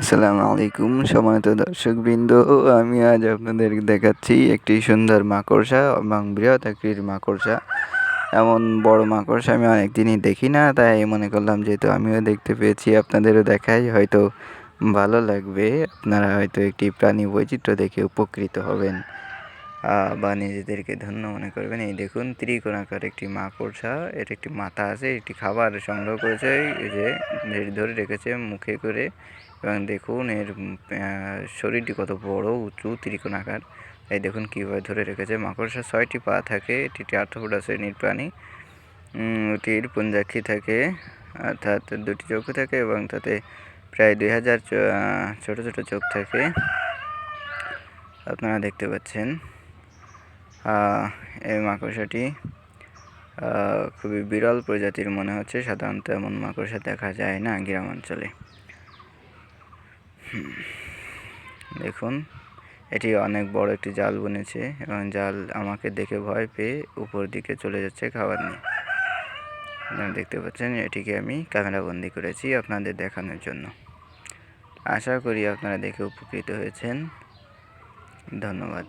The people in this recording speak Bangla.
আসসালামু আলাইকুম সময়ত দর্শকবৃন্দ, আমি আজ আপনাদের দেখাচ্ছি একটি সুন্দর মাকড়সা, এবং বৃহৎ একটির মাকড়সা। এমন বড় মাকড়সা আমি অনেকদিনই দেখি না, তাই মনে করলাম যেহেতু আমিও দেখতে পেয়েছি, আপনাদেরও দেখাই, হয়তো ভালো লাগবে। আপনারা হয়তো একটি প্রাণী বৈচিত্র্য দেখে উপকৃত হবেন। বা নিজেদেরকে ধন্য মনে করবেন। এই দেখুন, ত্রিকোণাকার একটি মাকড়সা, এর একটি মাথা আছে একটি খাবার সংগ্রহ করেছে যে ধরে রেখেছে মুখে করে। এবং দেখুন, এর শরীরটি কত বড়, উঁচু, ত্রিকোণাকার। এই দেখুন, কীভাবে ধরে রেখেছে মাকড়সা। ছয়টি পা থাকে, এটি একটি আর্থপোডা শ্রেণির প্রাণী। এটির পুঞ্জাক্ষী থাকে, অর্থাৎ দুটি চোখ থাকে এবং তাতে প্রায় দুই হাজার ছোটো ছোটো চোখ থাকে। আপনারা দেখতে পাচ্ছেন। এই মাকড়সাটি খুবই বিরল প্রজাতির মনে হচ্ছে, সাধারণত এমন মাকড়সা দেখা যায় না গ্রাম অঞ্চলে। দেখুন, এটি অনেক বড় একটি জাল বুনেছে এবং জাল আমাকে দেখে ভয় পেয়ে উপর দিকে চলে যাচ্ছে খাবার নিয়ে। দেখতে পাচ্ছেন, এটিকে আমি ক্যামেরা বন্দি করেছি আপনাদের দেখানোর জন্য। আশা করি আপনারা দেখে উপকৃত হয়েছেন। ধন্যবাদ।